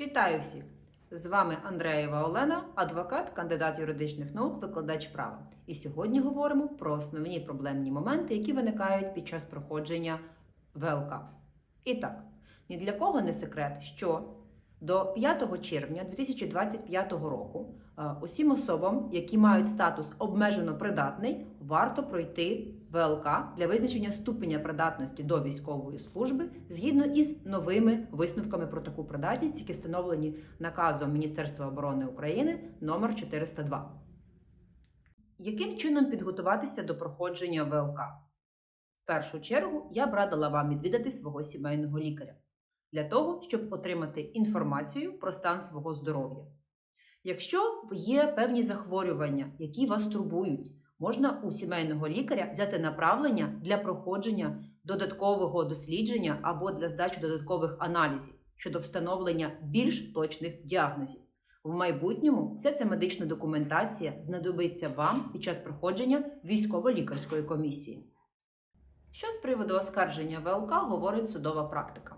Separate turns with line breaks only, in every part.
Вітаю всіх! З вами Андреєва Олена, адвокат, кандидат юридичних наук, викладач права. І сьогодні говоримо про основні проблемні моменти, які виникають під час проходження ВЛК. І так, ні для кого не секрет, що до 5 червня 2025 року е, усім особам, які мають статус обмежено придатний, варто пройти ВЛК для визначення ступеня придатності до військової служби згідно із новими висновками про таку придатність, які встановлені наказом Міністерства оборони України номер 402. Яким чином підготуватися до проходження ВЛК? В першу чергу я б радила вам відвідати свого сімейного лікаря для того, щоб отримати інформацію про стан свого здоров'я. Якщо є певні захворювання, які вас турбують, можна у сімейного лікаря взяти направлення для проходження додаткового дослідження або для здачі додаткових аналізів щодо встановлення більш точних діагнозів. В майбутньому вся ця медична документація знадобиться вам під час проходження військово-лікарської комісії. Що з приводу оскарження ВЛК говорить судова практика?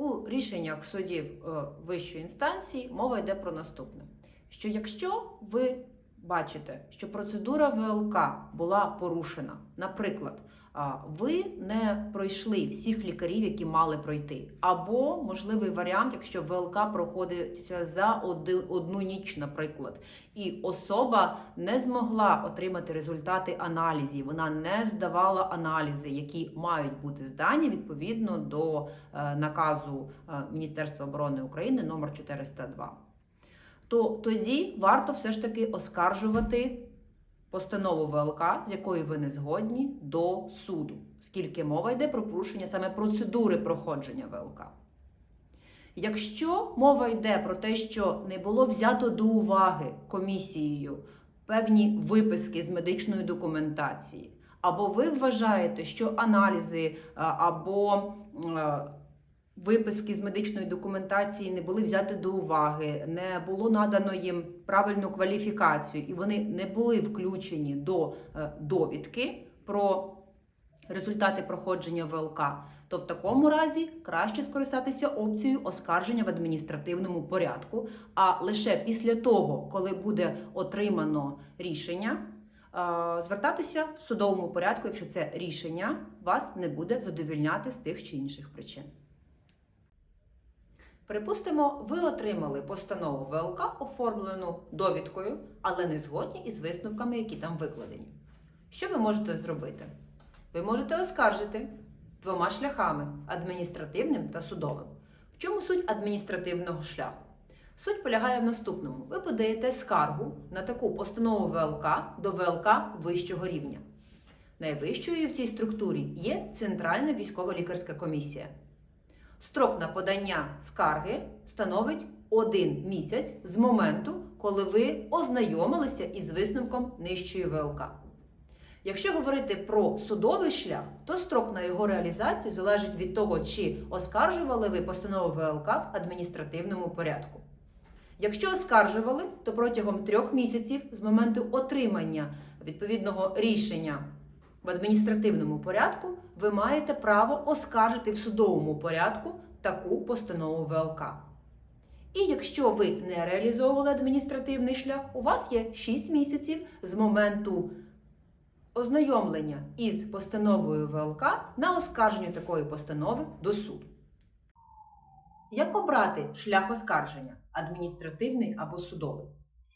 У рішеннях судів е, вищої інстанції мова йде про наступне: що якщо ви бачите, що процедура ВЛК була порушена, наприклад, ви не пройшли всіх лікарів, які мали пройти, або можливий варіант, якщо ВЛК проходиться за одну ніч, наприклад, і особа не змогла отримати результати аналізів, вона не здавала аналізи, які мають бути здані відповідно до е, наказу е, Міністерства оборони України номер 402 то тоді варто все ж таки оскаржувати постанову ВЛК, з якою ви не згодні, до суду, оскільки мова йде про порушення саме процедури проходження ВЛК. Якщо мова йде про те, що не було взято до уваги комісією певні виписки з медичної документації, або ви вважаєте, що аналізи або виписки з медичної документації не були взяті до уваги, не було надано їм правильну кваліфікацію, і вони не були включені до е, довідки про результати проходження ВЛК, то в такому разі краще скористатися опцією оскарження в адміністративному порядку. А лише після того, коли буде отримано рішення, е, звертатися в судовому порядку, якщо це рішення вас не буде задовільняти з тих чи інших причин. Припустимо, ви отримали постанову ВЛК, оформлену довідкою, але не згодні із висновками, які там викладені. Що ви можете зробити? Ви можете оскаржити двома шляхами адміністративним та судовим. В чому суть адміністративного шляху? Суть полягає в наступному: ви подаєте скаргу на таку постанову ВЛК до ВЛК вищого рівня. Найвищою в цій структурі є Центральна військово-лікарська комісія. Строк на подання скарги становить один місяць з моменту, коли ви ознайомилися із висновком нижчої ВЛК. Якщо говорити про судовий шлях, то строк на його реалізацію залежить від того, чи оскаржували ви постанову ВЛК в адміністративному порядку. Якщо оскаржували, то протягом трьох місяців з моменту отримання відповідного рішення в адміністративному порядку ви маєте право оскаржити в судовому порядку таку постанову ВЛК. І якщо ви не реалізовували адміністративний шлях, у вас є 6 місяців з моменту ознайомлення із постановою ВЛК на оскарження такої постанови до суду. Як обрати шлях оскарження адміністративний або судовий?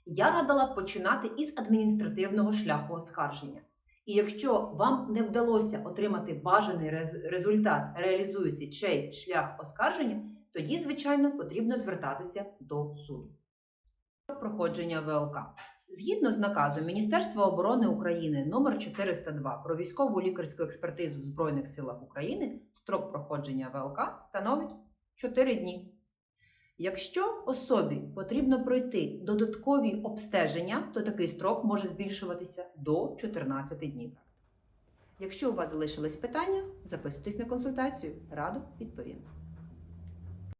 Я радила починати із адміністративного шляху оскарження. І якщо вам не вдалося отримати бажаний результат, реалізуючи цей шлях оскарження, тоді, звичайно, потрібно звертатися до суду. Проходження ВЛК. Згідно з наказом Міністерства оборони України номер 402 про військову лікарську експертизу в Збройних силах України, строк проходження ВЛК становить 4 дні. Якщо особі потрібно пройти додаткові обстеження, то такий строк може збільшуватися до 14 днів. Якщо у вас залишились питання, записуйтесь на консультацію, радо відповім.